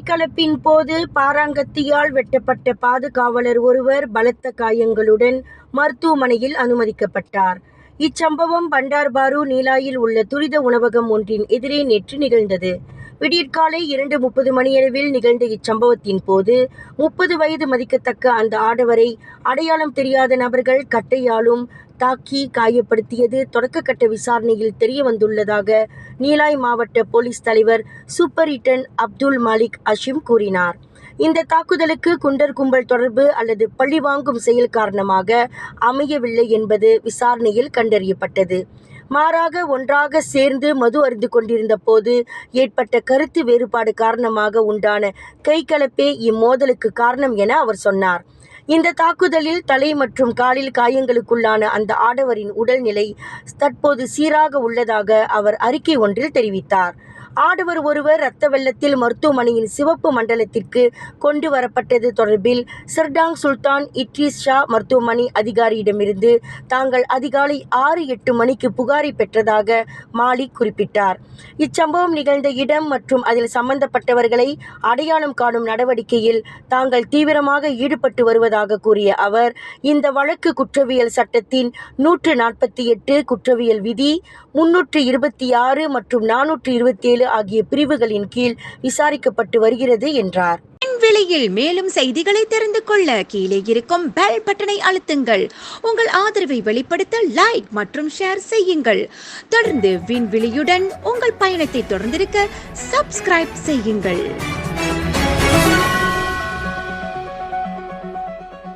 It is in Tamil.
கைகலப்பின் போது பாராங்கத்தியால் வெட்டப்பட்ட பாதுகாவலர் ஒருவர் பலத்த காயங்களுடன் மருத்துவமனையில் அனுமதிக்கப்பட்டார். இச்சம்பவம் பண்டார்பாரு நீலாயில் உள்ள துரித உணவகம் ஒன்றின் எதிரே நேற்று நிகழ்ந்தது. விடியற்காலை இரண்டு முப்பது மணியளவில் நிகழ்ந்த இச்சம்பவத்தின் போது முப்பது வயது மதிக்கத்தக்க அந்த ஆடவரை அடையாளம் தெரியாத நபர்கள் கட்டையாலும் தாக்கி காயப்படுத்தியது. தொடக்கக்கட்ட விசாரணையில் தெரிய வந்துள்ளதாக நீலாய் மாவட்ட போலீஸ் தலைவர் சூப்பரிட்டன் அப்துல் மாலிக் அஷிம் கூறினார். இந்த தாக்குதலுக்கு குண்டர் கும்பல் தொடர்பு அல்லது பழிவாங்கும் செயல் காரணமாக அமையவில்லை என்பது விசாரணையில் கண்டறியப்பட்டது. மாறாக ஒன்றாக சேர்ந்து மது அருந்து கொண்டிருந்த போது ஏற்பட்ட கருத்து வேறுபாடு காரணமாக உண்டான கைகலப்பே இம்மோதலுக்கு காரணம் என அவர் சொன்னார். இந்த தாக்குதலில் தலை மற்றும் காலில் காயங்களுக்குள்ளான அந்த ஆடவரின் உடல்நிலை தற்போது சீராக உள்ளதாக அவர் அறிக்கை ஒன்றில் தெரிவித்தார். ஆடவர் ஒருவர் இரத்த வெள்ளத்தில் மருத்துவமனையின் சிவப்பு மண்டலத்திற்கு கொண்டு வரப்பட்டது தொடர்பில் சர்டாங் சுல்தான் இட்ரிஸ் ஷா மருத்துவமனை அதிகாரியிடமிருந்து தாங்கள் அதிகாலை ஆறு எட்டு மணிக்கு புகாரை பெற்றதாக மாலிக் குறிப்பிட்டார். இச்சம்பவம் நிகழ்ந்த இடம் மற்றும் அதில் சம்பந்தப்பட்டவர்களை அடையாளம் காணும் நடவடிக்கையில் தாங்கள் தீவிரமாக ஈடுபட்டு வருவதாக கூறிய அவர் இந்த வழக்கு குற்றவியல் சட்டத்தின் நூற்று நாற்பத்தி எட்டு குற்றவியல் விதி முன்னூற்று இருபத்தி ஆறு மற்றும் நானூற்று இருபத்தி ஏழு ஆகிய பிரிவுகளின் கீழ் விசாரிக்கப்பட்டு வருகிறது என்றார். விலையில் மேலும் செய்திகளை தெரிந்து கொள்ள கீழே இருக்கும் பெல் பட்டனை அழுத்துங்கள். உங்கள் ஆதரவை வெளிப்படுத்த லைக் மற்றும் ஷேர் செய்யுங்கள். தொடர்ந்து விண்வெளியுடன் உங்கள் பயணத்தை தொடர்ந்திருக்க சப்ஸ்கிரைப் செய்யுங்கள்.